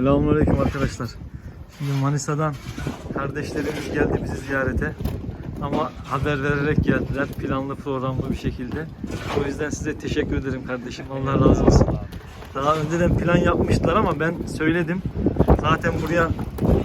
Selamünaleyküm arkadaşlar. Şimdi Manisa'dan kardeşlerimiz geldi bizi ziyarete. Ama haber vererek geldiler planlı programlı bir şekilde. O yüzden size teşekkür ederim kardeşim. Allah razı olsun. Daha önceden plan yapmıştılar ama ben söyledim. Zaten buraya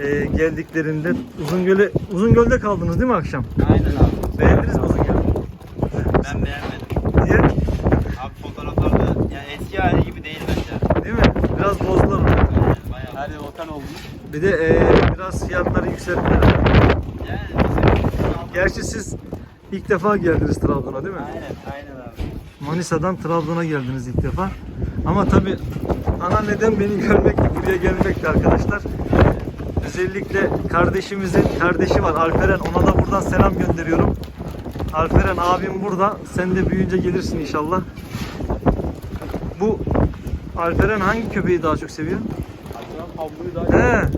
e, geldiklerinde Uzungöl'e Uzungöl'de kaldınız değil mi akşam? Aynen abi. Beğendiniz mi Uzungöl'ü? Ben beğenmedim. Niye? Abi fotoğraflarda yani eski hali gibi değil bence. Değil mi? Biraz. Yani yer otan olmuş. Bir de e, biraz fiyatları yükselttiler. Yani Gerçi siz ilk defa geldiniz Trabzon'a değil mi? Aynen, aynen abi. Manisa'dan Trabzon'a geldiniz ilk defa. Ama tabi ana neden beni görmekti, buraya gelmekti arkadaşlar. Özellikle kardeşimizin kardeşi var Alperen. Ona da buradan selam gönderiyorum. Alperen abim burada. Sen de büyüyünce gelirsin inşallah. Bu Alperen hangi köpeği daha çok seviyor? Pablo'yu daha He.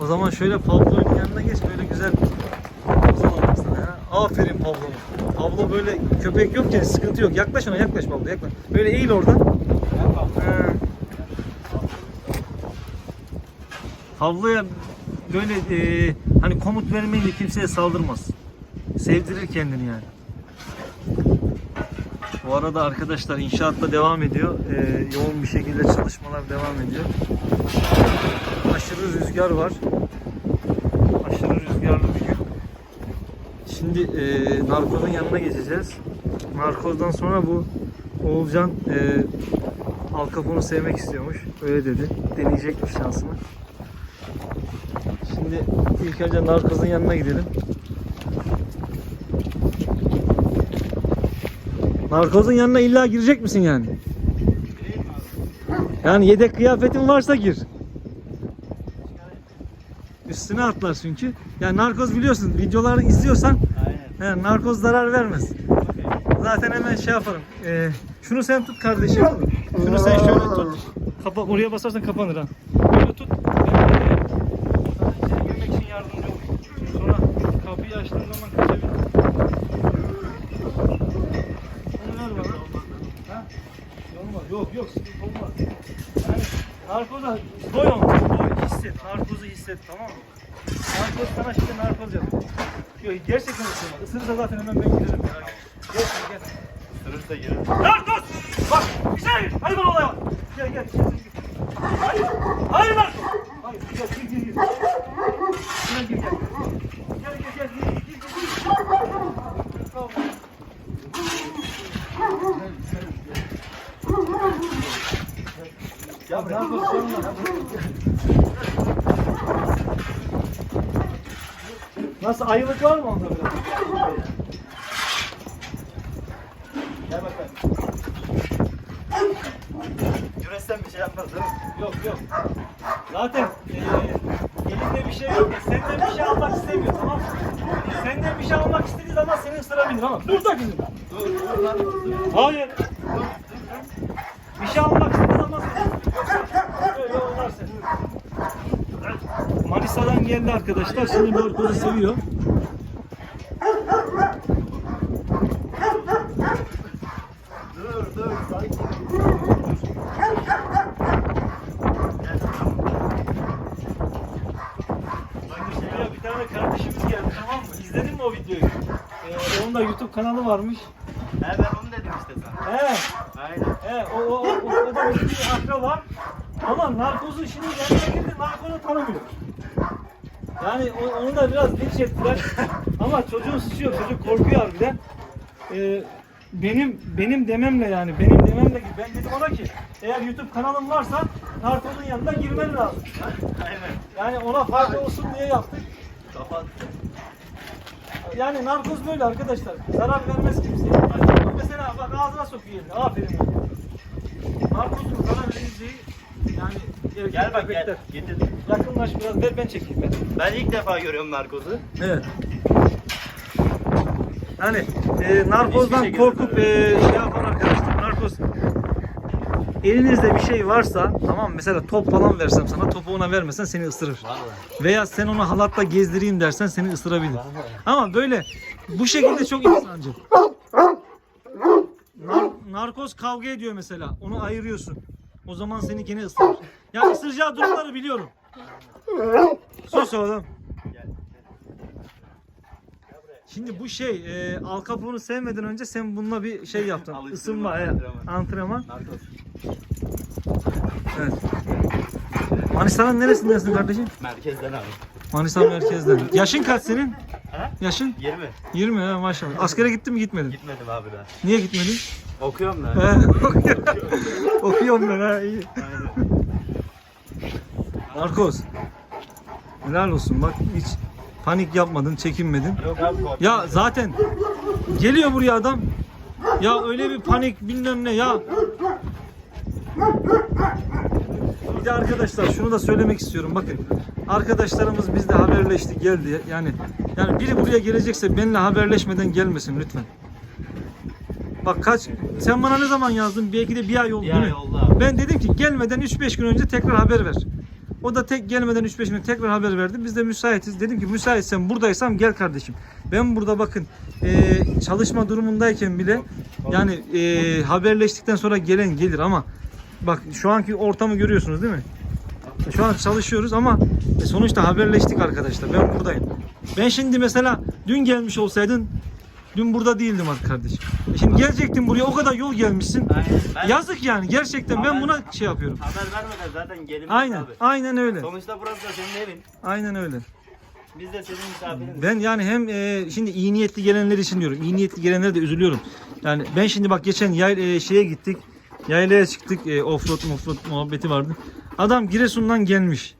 O zaman şöyle Pablo'nun yanına geç böyle güzel poz. Aferin Pablo. Pablo böyle köpek yok ya sıkıntı yok. Yaklaş ona yaklaş Pablo yaklaş. Böyle eğil oradan. Pablo'ya böyle e, hani komut vermeyince kimseye saldırmaz. Sevdirir kendini yani. Arada arkadaşlar inşaatla devam ediyor. E, yoğun bir şekilde çalışmalar devam ediyor aşırı rüzgar var. Aşırı rüzgarlı bir gün. Şimdi e, narkozun yanına geçeceğiz. Narkozdan sonra bu Oğulcan e, Al Capone'u sevmek istiyormuş. Öyle dedi. Deneyecekmiş şansını. Şimdi ilk önce narkozun yanına gidelim. Narkozun yanına illa girecek misin yani? Yani yedek kıyafetin varsa gir. Üstüne atlar çünkü. Yani narkoz biliyorsun videoları izliyorsan he, narkoz zarar vermez. Zaten hemen şey yaparım. Ee, şunu sen tut kardeşim. Şunu sen şöyle tut. Kapa oraya basarsan kapanır ha. Böyle tut. Ben de içeri girmek için yardımcı olayım. Sonra kapıyı açtığın zaman kaçabilir. Onu ver bana. Ha? Olmaz. Yok yok sıkıntı olmaz. Yani narkoza doy onu. Doy hisset. Narkozu hisset tamam mı? Narkoz sana şimdi narkoz yap. Yok gerçekten ısırma. Isırırsa zaten hemen ben giderim. etme. Gel gel. Sırırsa girer. Narkoz! Bak içeri gir. Hadi bana olaya bak. Gel gel. Gel, gel. Hayır. Hayır narkoz. Hayır. Gel gir gir gir. Gel gir gel. Gel gel gel. Gir gir gir. gir. Tamam. Nasıl ayılık var mı onda biraz? Gel bakalım. Güreşten bir şey yapmaz değil mi? Yok yok. Zaten eee elinde bir şey yok. Senden bir şey almak istemiyor tamam mı? Senden bir şey almak istediği zaman seni ısırabilir ama dur da kızım. Dur, dur lan. Hayır. Bir şey almak istediği zaman seni Yoksa böyle olmaz seni. Manisa'dan geldi arkadaşlar. Şimdi narkozu seviyor. Dur, dur. Sakin. Bir tane kardeşimiz geldi tamam mı? İzledin mi o videoyu? Ee, onun da YouTube kanalı varmış. He ben onu dedim işte sana. He. Aynen. He, o, o, o, o, da bir akraba. Ama narkozun şimdi yanına girdi, narkozu tanımıyor. Yani onu da biraz linç ettiler. Ama çocuğun suçu yok, çocuk korkuyor harbiden. Ee, benim benim dememle yani, benim dememle ben dedim ona ki eğer YouTube kanalın varsa narkozun yanına girmen lazım. Aynen. Yani ona fayda olsun diye yaptık. Kapat. Yani narkoz böyle arkadaşlar. Zarar vermez kimseye. Mesela bak ağzına sokuyor. Aferin. Narkozun zarar vereceği yani Gel bak gel. Getirdim. Yakınlaş biraz ver ben çekeyim ben. Ben ilk defa görüyorum narkozu. Evet. Yani e, narkozdan Hiçbir korkup e, şey yapan arkadaşlar narkoz elinizde bir şey varsa tamam mesela top falan versem sana topu ona vermesen seni ısırır. Veya sen onu halatla gezdireyim dersen seni ısırabilir. Ama böyle bu şekilde çok insancıl. Nar- narkoz kavga ediyor mesela. Onu ayırıyorsun. O zaman seni gene ısırır. Yani ısıracağı durumları biliyorum. Sus oğlum. Şimdi bu şey e, Al Capone'u sevmeden önce sen bununla bir şey yaptın. Isınma, e, antrenman. Evet. Manisa'nın neresindensin kardeşim? Merkezden abi. Manisa merkezden. Yaşın kaç senin? Yaşın? 20. 20 ha maşallah. Askere gittin mi gitmedin? Gitmedim abi daha. Niye gitmedin? Okuyorum da. He, Okuyorum ben ha iyi. Aynen. Narkoz. Helal olsun bak hiç panik yapmadın, çekinmedin. Yok abi korktum. Ya zaten geliyor buraya adam. Ya öyle bir panik bilmem ne ya. Bir de arkadaşlar şunu da söylemek istiyorum. Bakın arkadaşlarımız bizle haberleşti geldi. Yani yani biri buraya gelecekse benimle haberleşmeden gelmesin lütfen. Bak kaç sen bana ne zaman yazdın? Belki de bir ay oldu Bir değil ay mi? oldu abi. Ben dedim ki gelmeden 3-5 gün önce tekrar haber ver. O da tek gelmeden 3-5 gün tekrar haber verdi. Biz de müsaitiz. Dedim ki müsaitsen buradaysam gel kardeşim. Ben burada bakın e, çalışma durumundayken bile yani e, haberleştikten sonra gelen gelir ama bak şu anki ortamı görüyorsunuz değil mi? Şu an çalışıyoruz ama e, sonuçta haberleştik arkadaşlar. Ben buradayım. Ben şimdi mesela dün gelmiş olsaydın dün burada değildim artık kardeşim. E şimdi gelecektin buraya o kadar yol gelmişsin. Aynen. Ben Yazık yani gerçekten ben Haber- buna şey yapıyorum. haber vermeden zaten gelim Aynen, abi. aynen öyle. Sonuçta burası da senin evin. Aynen öyle. Biz de senin misafirin. Ben yani hem e, şimdi iyi niyetli gelenler için diyorum. İyi niyetli gelenlere de üzülüyorum. Yani ben şimdi bak geçen yay, e, şeye gittik. Yaylaya çıktık. E, offroad offroad muhabbeti vardı. Adam Giresun'dan gelmiş.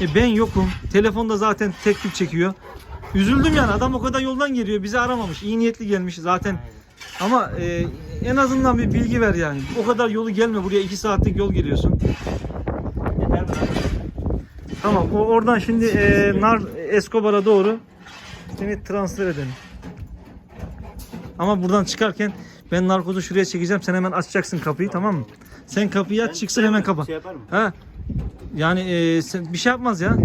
E, ben yokum. Telefonda zaten tek tük çekiyor. Üzüldüm yani. Adam o kadar yoldan geliyor. Bizi aramamış. İyi niyetli gelmiş zaten. Ama e, en azından bir bilgi ver yani. O kadar yolu gelme. Buraya 2 saatlik yol geliyorsun. Tamam. O oradan şimdi e, Nar Escobar'a doğru seni transfer edelim. Ama buradan çıkarken ben narkozu şuraya çekeceğim. Sen hemen açacaksın kapıyı tamam mı? Sen kapıyı aç çıksın hemen kapa. Şey yapar mı? Ha? Yani e, sen, bir şey yapmaz ya.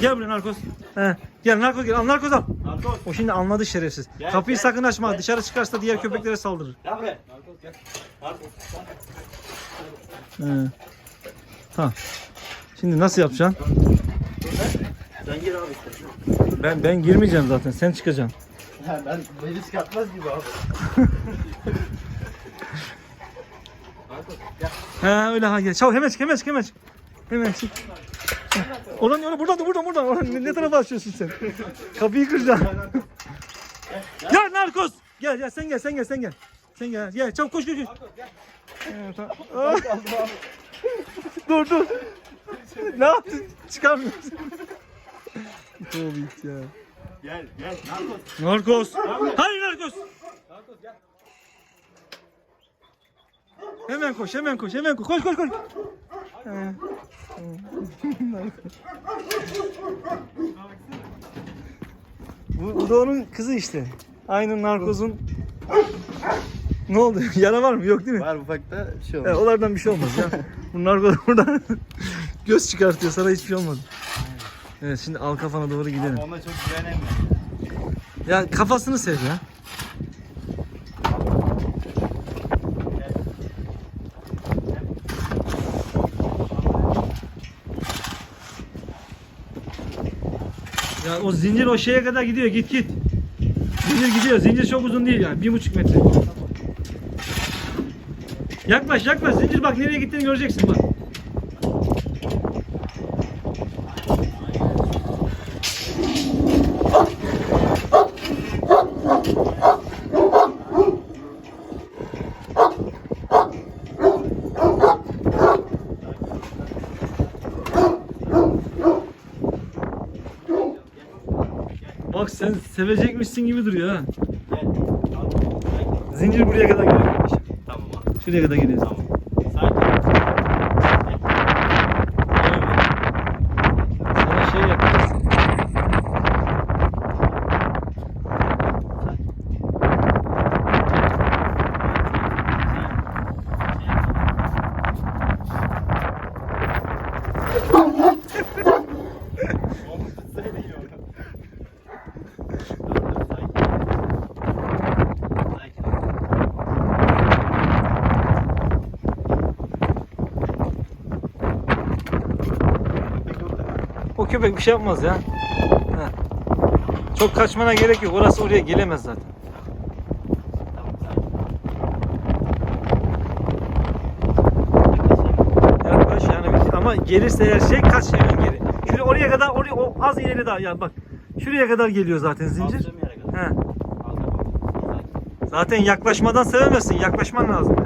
Gel buraya narkoz. He. Gel narkoz gel. Al narkoz al. Narkoz. O şimdi anladı şerefsiz. Gel, Kapıyı gel, sakın açma. gel. Dışarı çıkarsa diğer Narkoz. köpeklere saldırır. Gel buraya. Narkoz gel. Narkoz. He. Tamam. Şimdi nasıl yapacaksın? Sen gir abi. Ben ben girmeyeceğim zaten. Sen çıkacaksın. Ha, ben beni çıkartmaz gibi abi. He öyle ha gel. Çabuk hemen çık hemen çık hemen çık. Hemen çık. Oradan yana buradan da buradan buradan. Oradan ne, ne tarafa açıyorsun sen? Kapıyı kıracaksın. gel narkoz. Gel gel sen gel sen gel sen gel. Sen gel. Gel çabuk koş koş koş. Evet, tamam. Dur dur. ne yaptın? Çıkarmıyorsun. Tövbe ya. Gel gel. Narkoz. Narkoz. Hayır narkoz. Narkoz gel. Hemen koş, hemen koş, hemen koş. Koş, koş, koş. He. bu, bu da onun kızı işte. Aynı narkozun. Ne oldu? Yara var mı? Yok değil mi? Var ufakta şey He, onlardan bir şey olmaz ya. Bu narkoz buradan göz çıkartıyor. Sana hiçbir şey olmadı. Evet şimdi al kafana doğru gidelim. Ona çok güvenemiyorum. Ya kafasını sev ya. Ya o zincir o şeye kadar gidiyor git git. Zincir gidiyor. Zincir çok uzun değil yani. Bir buçuk metre. Yaklaş yaklaş. Zincir bak nereye gittiğini göreceksin bak. Bak sen sevecekmişsin gibi duruyor ha. Zincir buraya kadar geliyor. Tamam abi. Şuraya kadar geliyor. Tamam. Köpek bir şey yapmaz ya. Heh. Çok kaçmana gerek yok. Orası oraya gelemez zaten. Yaklaş yani ama gelirse her şey kaç hemen geri. Şuraya oraya kadar oraya o az ileri daha ya bak. Şuraya kadar geliyor zaten zincir. He. Zaten yaklaşmadan sevemezsin. Yaklaşman lazım.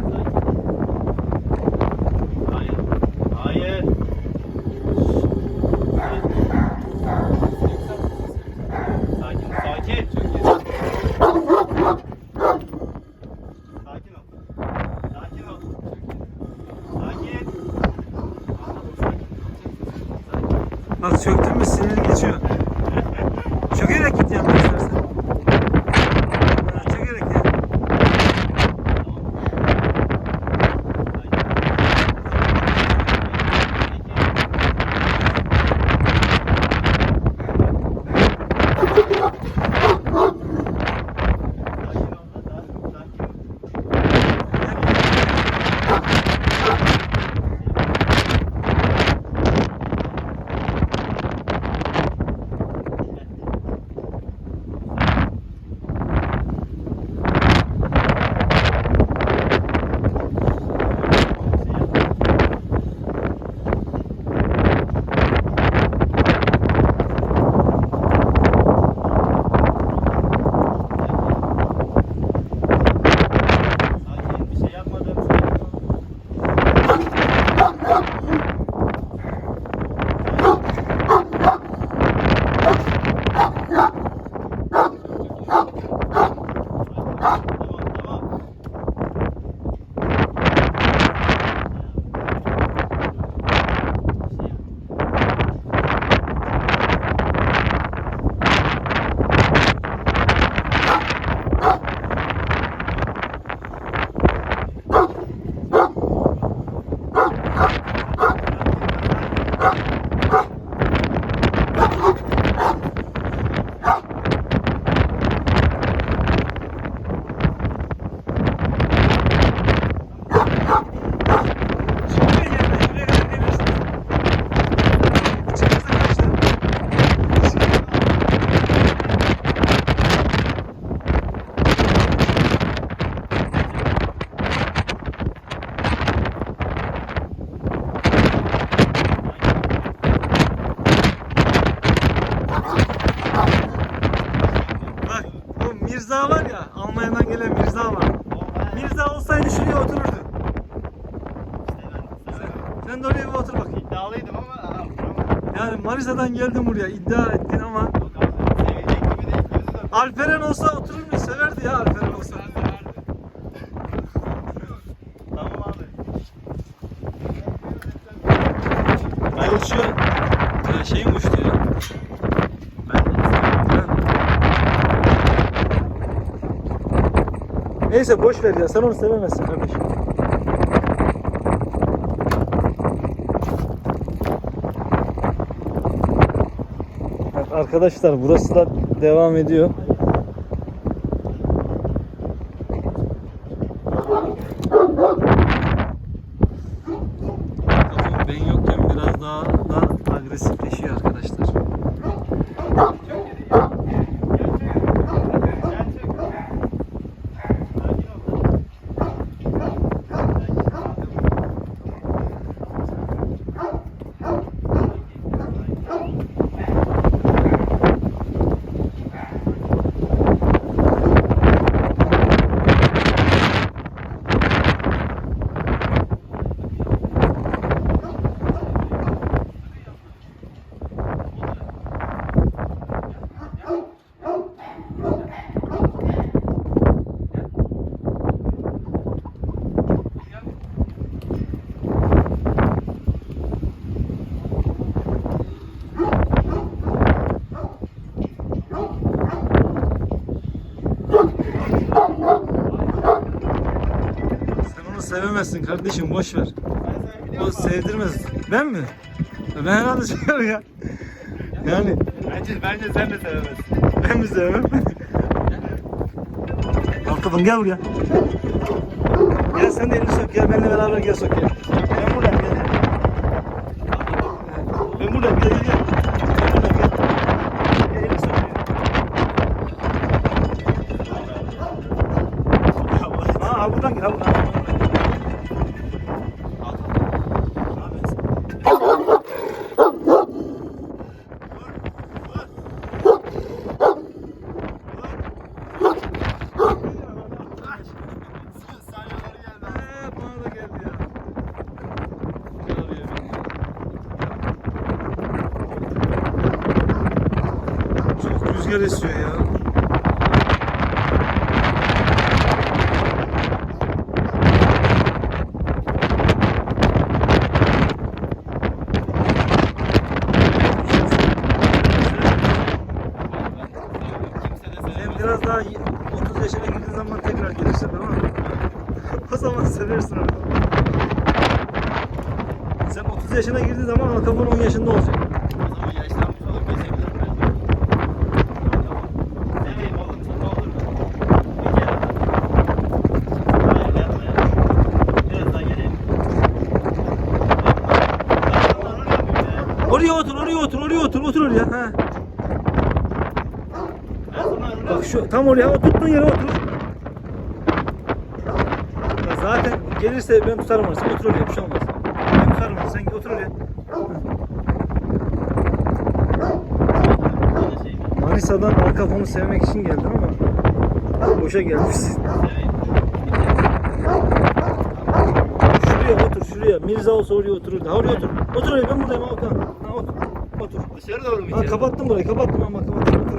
Mirza var ya Almanya'dan gelen Mirza var. Mirza olsaydı şuraya otururdu. Sen de oraya bir otur bakayım. İddialıydım ama. Yani Manisa'dan geldin buraya iddia ettin ama Alperen olsa oturur mu? Severdi ya Alperen olsa. Tamam abi. Ay uçuyor. Ya şey mi uçtu ya? Ben de Neyse boş ver ya sen onu sevemezsin kardeşim. Evet, arkadaşlar burası da devam ediyor. Bakın ben yokken biraz daha da agresifleşiyor arkadaşlar. Sen onu sevemezsin kardeşim boş ver. O sevdirmez. Ben mi? Ben herhalde seviyorum ya. Yani Bence, bence sen de sevemezsin. ben mi sevmem? Altıfın gel buraya. Gel sen de elini sok gel benimle beraber gel sok gel. Ben buradayım gel. Ben buradayım gel gel gel. buradan gir. Ha buradan. Ee, bana da geldi ya. Çağırıyor beni. Çok rüzgar esiyor ya. Sen biraz daha 30 yaşına girdiğin zaman tekrar gelirsin tamam mı? o zaman seversin onu. Sen 30 yaşına girdiğin zaman Alkapone 10 yaşında olacak. O zaman yaşlanmış olup geçebilirim belki. Seveyim oğlum, sana olur mu? Bir kere daha. Hayır, yapma ya. Biraz daha geleyim. Ben sana arıyorum ya. Oraya otur, oraya otur, oraya otur, otur oraya. Ha. Ben sana arıyorum. Bak şu tam oraya oturttuğun yere otur. Ya zaten gelirse ben tutarım orası. Otur oraya bir şey olmaz. Ben tutarım orası. Sen otur oraya. Manisa'dan Alkapone'u sevmek için geldin ama boşa gelmişsin. Şuraya otur şuraya. Mirza olsa oraya otururdu. Ha oraya otur. Otur oraya ben buradayım Hakan. Ha otur. Otur. Dışarı doğru mu Ha kapattım burayı kapattım ama kapattım. Otur.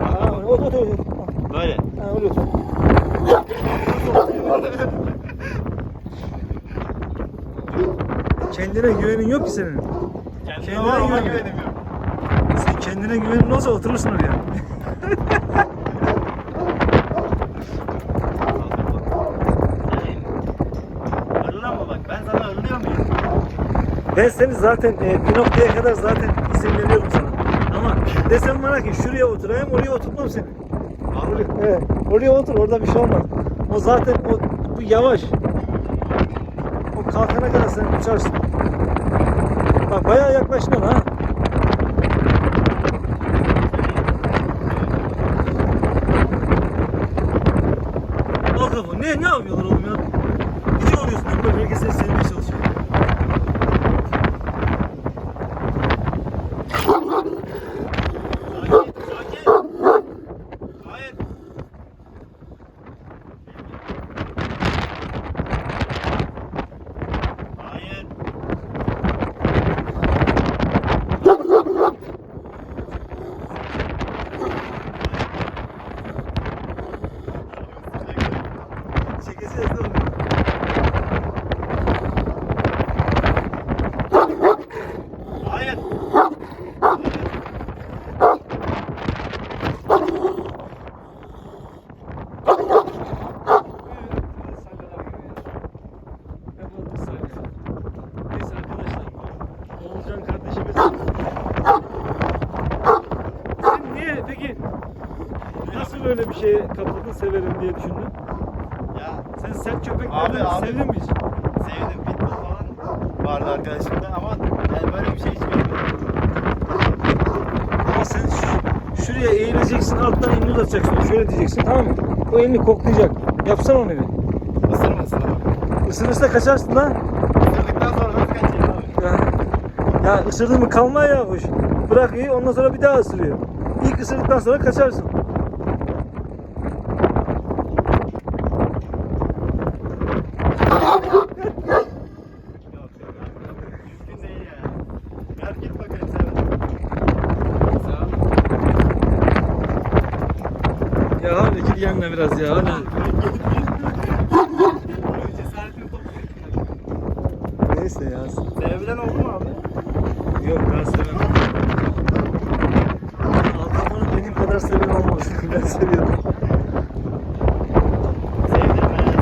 Ha otur otur otur. Böyle. Ha otur. Kendine güvenin yok ki senin. Kendime Kendine var ama güven. güvenim yok. Sen kendine güvenin olsa oturursun oraya. Arılan mı bak? Ben sana arılıyor muyum? Ben seni zaten e, bir noktaya kadar zaten izin veriyorum sana. Ama desem bana ki şuraya oturayım oraya oturtmam seni. Vallahi. Evet, oraya otur orada bir şey olmaz. O zaten o bu yavaş. O kalkana kadar sen uçarsın. Bak bayağı yaklaştın ha. Al kafa. Ne ne yapıyorlar oğlum ya? Gıcık oluyorsun? Böyle herkes seni sevmeye çalışıyor. Sakin, sakin. Hayır. Hayır. Çekeceğiz değil mi? Hayır. Neyse arkadaşlar. Oğulcan kardeşimiz. Sen niye peki nasıl böyle bir şeye kapıldın severim diye düşündün? Ya Sen sert köpekleri Abi, abi. sevdin mi hiç? sevdim pitbull falan vardı arkadaşımda ama yani böyle bir şey hiç görmedim. Ama sen şu- şuraya eğileceksin alttan elini uzatacaksın. Şöyle diyeceksin tamam mı? O elini koklayacak. Yapsana onu bir. Isırmasın abi. Isırırsa kaçarsın lan. Isırdıktan sonra nasıl kaçayım abi? Ya, ya ısırdın mı kalma ya kuş. Bırak iyi ondan sonra bir daha ısırıyor. İlk ısırdıktan sonra kaçarsın. Yok yok abi. Mümkün değil ya. Ver git bakayım sen. Sağ ol. Ya hadi git yanına biraz ya hadi. Neyse ya. Sevebilen oldu mu abi? Yok ben sevmem. Alkapone'u benim kadar seven olmaz. ben seviyorum. Sevdirmez.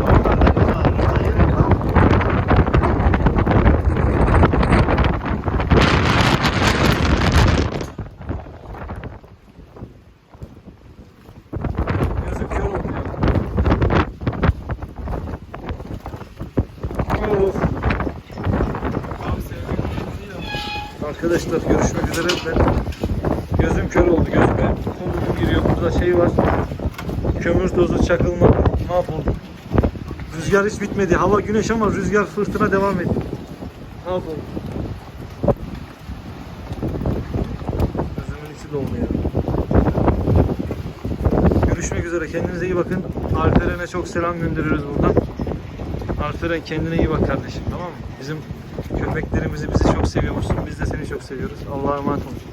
Doğrudan da kulağını hayır. Gözüm kör oldu ya. Arkadaşlar görüşmek üzere. Ben Gözüm kör oldu gözüme. Kumru giriyor. Burada şey var. Kömür tozu, çakılma. Mahvolduk. Rüzgar hiç bitmedi. Hava güneş ama rüzgar fırtına devam ediyor. Mahvolduk. Gözümün içi doldu ya. Görüşmek üzere. Kendinize iyi bakın. Alperen'e çok selam gönderiyoruz buradan. Alperen kendine iyi bak kardeşim tamam mı? Bizim köpeklerimizi bizi çok seviyormuşsun. Biz de seni çok seviyoruz. Allah'a emanet olun.